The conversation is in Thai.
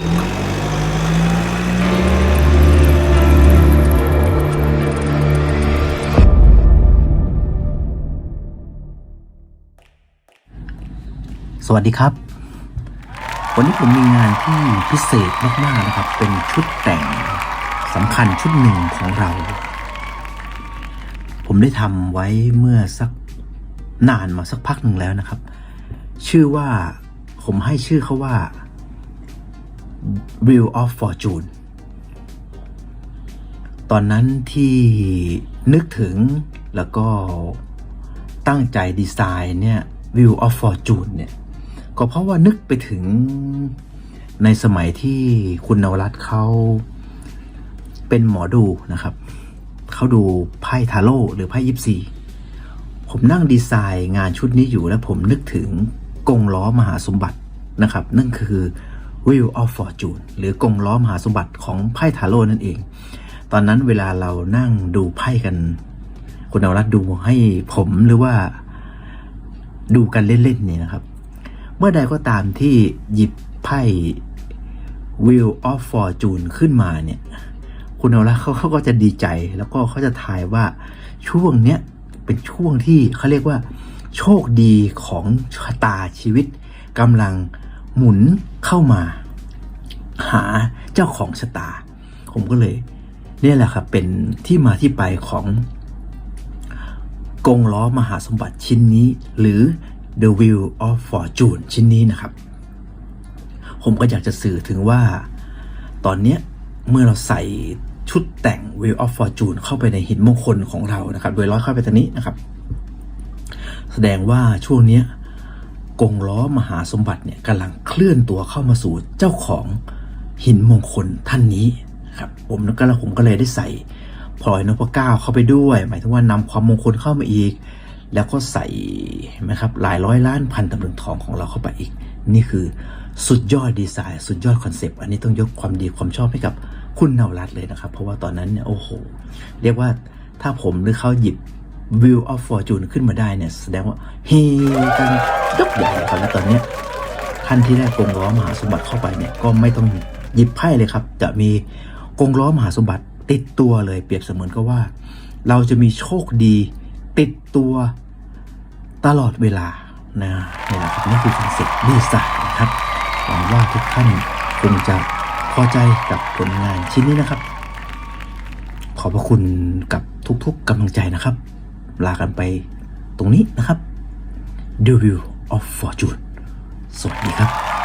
สวัสดีครับ วันนี้ผมมีงานที่พิเศษมาก ๆ นะครับ เป็นชุดแต่งสำคัญชุดหนึ่งของเรา ผมได้ทำไว้เมื่อสักนานมาสักพักหนึ่งแล้วนะครับ ชื่อว่าผมให้ชื่อเขาว่า Wheel of Fortune ตอนนั้นที่นึกถึงแล้วก็ตั้งใจดีไซน์เนี่ย Wheel of Fortune เนี่ย ก็เพราะว่านึกไปถึงในสมัยที่คุณนวรัตเขาเป็นหมอดูนะครับ เขาดูไพ่ทาโร่หรือไพ่ยิปซี ผมนั่งดีไซน์งานชุดนี้อยู่แล้วผมนึกถึงกงล้อมหาสมบัตินะครับ นั่นคือ Wheel of Fortune หรือกงล้อมหาสมบัติของไพ่ทาโร่นั่นเอง ตอนนั้นเวลาเรานั่งดูไพ่กัน คุณนวรัตดูให้ผมหรือว่าดูกันเล่นๆเนี่ยนะครับ เมื่อใดก็ตามที่หยิบไพ่ Wheel of Fortune ขึ้นมาเนี่ยคุณเอาละเขาเขาก็จะดีใจแล้วก็เขาจะทายว่าช่วงเนี้ยเป็นช่วงที่เขาเรียกว่า โชคดีของชะตาชีวิตกำลัง หมุนเข้ามา หาเจ้าของชะตา ผมก็เลยนี่แหละครับเป็นที่มาที่ไปของกงล้อมหาสมบัติชิ้นนี้ หรือ The Wheel of Fortune ชิ้นนี้นะครับ ผมก็อยากจะสื่อถึงว่า ตอนนี้เมื่อเราใส่ชุดแต่ง Wheel of Fortune เข้าไปในหินมงคลของเรานะครับ โดยร้อยเข้าไปตรงนี้นะครับ แสดงว่าช่วงนี้ กงล้อมหาสมบัติเนี่ยกำลังเคลื่อนตัวเข้ามาสู่เจ้าของหินมงคลท่านนี้ครับผมแล้วก็แล้วผมก็เลยได้ใส่พลอยนพเก้าเข้าไปด้วย หมายถึงว่านำความมงคลเข้ามาอีก แล้วก็ใส่เห็นไหมครับหลายร้อยล้านพันตำลึงทองของเราเข้าไปอีก นี่คือสุดยอดดีไซน์ สุดยอดคอนเซปต์อันนี้ต้องยกความดีความชอบให้กับคุณเนวรัตเลยนะครับ เพราะว่าตอนนั้นเนี่ยโอ้โห เรียกว่าถ้าผมหรือเขาหยิบ View of Fortune ขึ้นมาได้เนี่ย แสดงว่าเฮกัน ยกใหญ่เลยครับและตอนนี้ท่านที่ได้กงล้อมหาสมบัติเข้าไปเนี่ยก็ไม่ต้องหยิบไพ่เลยครับ จะมีกงล้อมหาสมบัติติดตัวเลยเปรียบเสมือนก็ว่า เราจะมีโชคดีติดตัวตลอดเวลานะนี่แหละครับนี่คือคอนเซ็ปต์ดีไซน์นะครับหวังว่าทุกท่านคงจะพอใจกับผลงานชิ้นนี้นะครับ ขอบพระคุณกับทุกๆกำลังใจนะครับ ลากันไปตรงนี้นะครับ The View of Fortune สวัสดีครับ